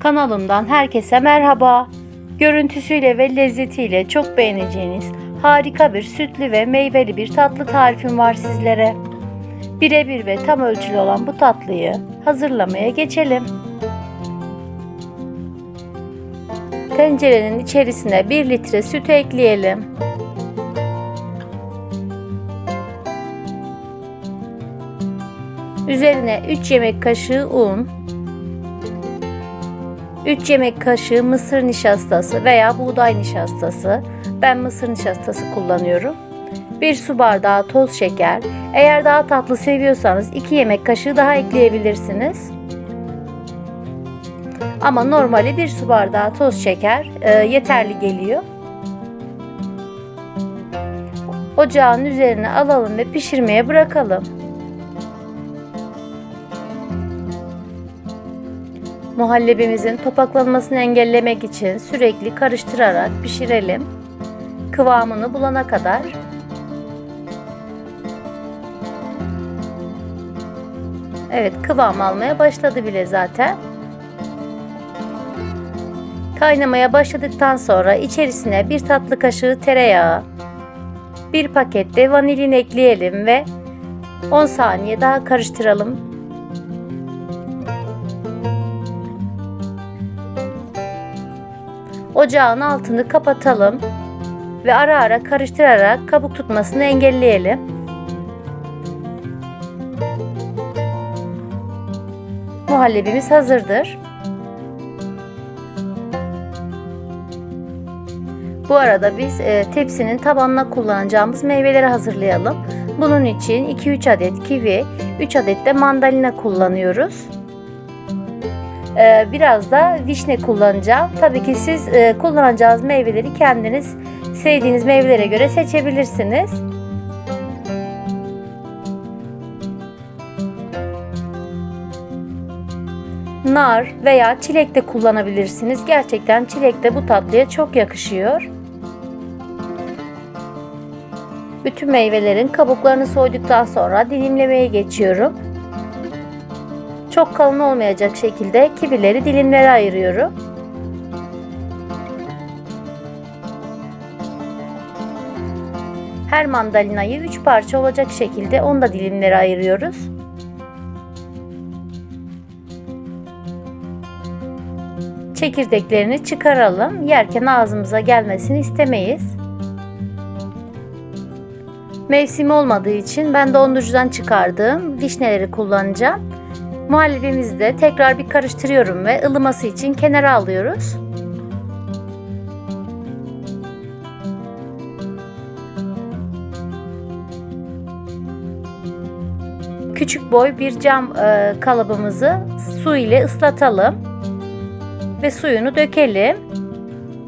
Kanalımdan herkese merhaba. Görüntüsüyle ve lezzetiyle çok beğeneceğiniz harika bir sütlü ve meyveli bir tatlı tarifim var sizlere. Birebir ve tam ölçülü olan bu tatlıyı hazırlamaya geçelim. Tencerenin içerisine 1 litre süt ekleyelim. Üzerine 3 yemek kaşığı un, 3 yemek kaşığı mısır nişastası veya buğday nişastası. Ben mısır nişastası kullanıyorum. 1 su bardağı toz şeker. Eğer daha tatlı seviyorsanız 2 yemek kaşığı daha ekleyebilirsiniz. Ama normali 1 su bardağı toz şeker e, yeterli geliyor. Ocağın üzerine alalım ve pişirmeye bırakalım. Muhallebimizin topaklanmasını engellemek için sürekli karıştırarak pişirelim. Kıvamını bulana kadar. Evet kıvam almaya başladı bile zaten. Kaynamaya başladıktan sonra içerisine bir tatlı kaşığı tereyağı, bir paket de vanilin ekleyelim ve 10 saniye daha karıştıralım. Ocağın altını kapatalım ve ara ara karıştırarak kabuk tutmasını engelleyelim. Muhallebimiz hazırdır. Bu arada biz e, tepsinin tabanına kullanacağımız meyveleri hazırlayalım. Bunun için 2-3 adet kivi, 3 adet de mandalina kullanıyoruz. E, biraz da vişne kullanacağım. Tabii ki siz e, kullanacağınız meyveleri kendiniz sevdiğiniz meyvelere göre seçebilirsiniz. Nar veya çilek de kullanabilirsiniz. Gerçekten çilek de bu tatlıya çok yakışıyor. Bütün meyvelerin kabuklarını soyduktan sonra dilimlemeye geçiyorum. Çok kalın olmayacak şekilde kivileri dilimlere ayırıyorum. Her mandalinayı 3 parça olacak şekilde onu da dilimlere ayırıyoruz. Çekirdeklerini çıkaralım. Yerken ağzımıza gelmesini istemeyiz. Mevsimi olmadığı için ben dondurucudan çıkardığım vişneleri kullanacağım. Muhallebimizi de tekrar bir karıştırıyorum ve ılıması için kenara alıyoruz. Küçük boy bir cam e, kalıbımızı su ile ıslatalım ve suyunu dökelim.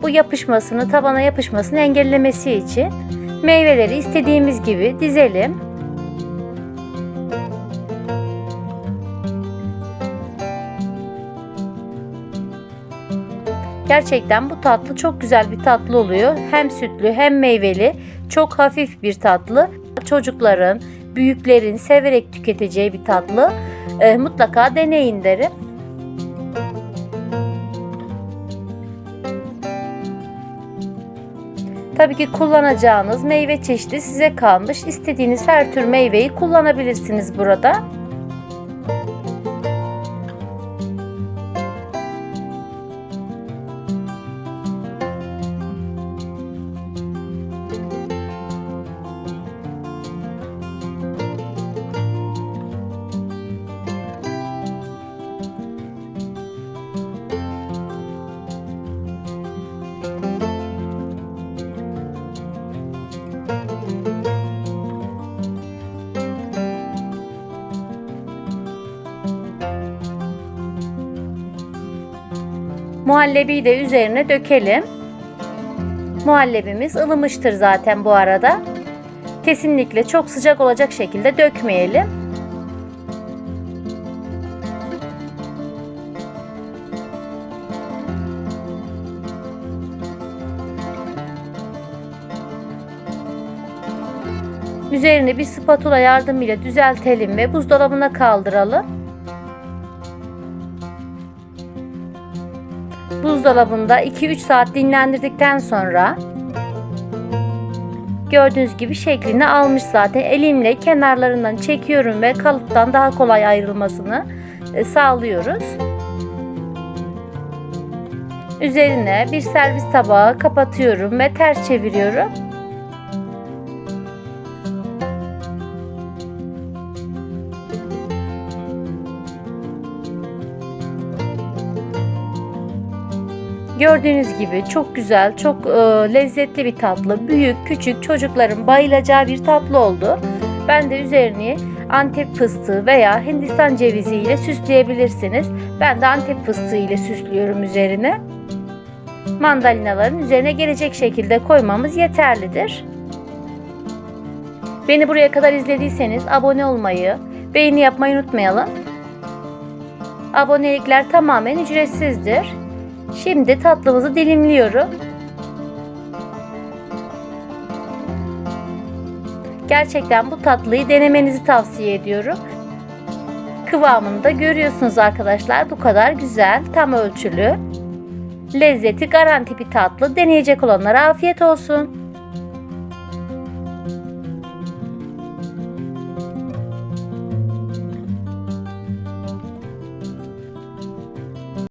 Bu yapışmasını, tabana yapışmasını engellemesi için meyveleri istediğimiz gibi dizelim. Gerçekten bu tatlı çok güzel bir tatlı oluyor. Hem sütlü hem meyveli. Çok hafif bir tatlı. Çocukların, büyüklerin severek tüketeceği bir tatlı. E, mutlaka deneyin derim. Tabii ki kullanacağınız meyve çeşidi size kalmış. İstediğiniz her tür meyveyi kullanabilirsiniz burada. Muhallebiyi de üzerine dökelim. Muhallebimiz ılımıştır zaten bu arada. Kesinlikle çok sıcak olacak şekilde dökmeyelim. Üzerini bir spatula yardımıyla düzeltelim ve buzdolabına kaldıralım. Buzdolabında 2-3 saat dinlendirdikten sonra gördüğünüz gibi şeklini almış zaten. Elimle kenarlarından çekiyorum ve kalıptan daha kolay ayrılmasını e, sağlıyoruz. Üzerine bir servis tabağı kapatıyorum ve ters çeviriyorum. Gördüğünüz gibi çok güzel, çok e, lezzetli bir tatlı. Büyük, küçük çocukların bayılacağı bir tatlı oldu. Ben de üzerini Antep fıstığı veya Hindistan cevizi ile süsleyebilirsiniz. Ben de Antep fıstığı ile süslüyorum üzerine. Mandalinaların üzerine gelecek şekilde koymamız yeterlidir. Beni buraya kadar izlediyseniz abone olmayı, beğeni yapmayı unutmayalım. Abonelikler tamamen ücretsizdir. Şimdi tatlımızı dilimliyorum. Gerçekten bu tatlıyı denemenizi tavsiye ediyorum. Kıvamını da görüyorsunuz arkadaşlar. Bu kadar güzel, tam ölçülü. Lezzeti garanti bir tatlı. Deneyecek olanlara afiyet olsun.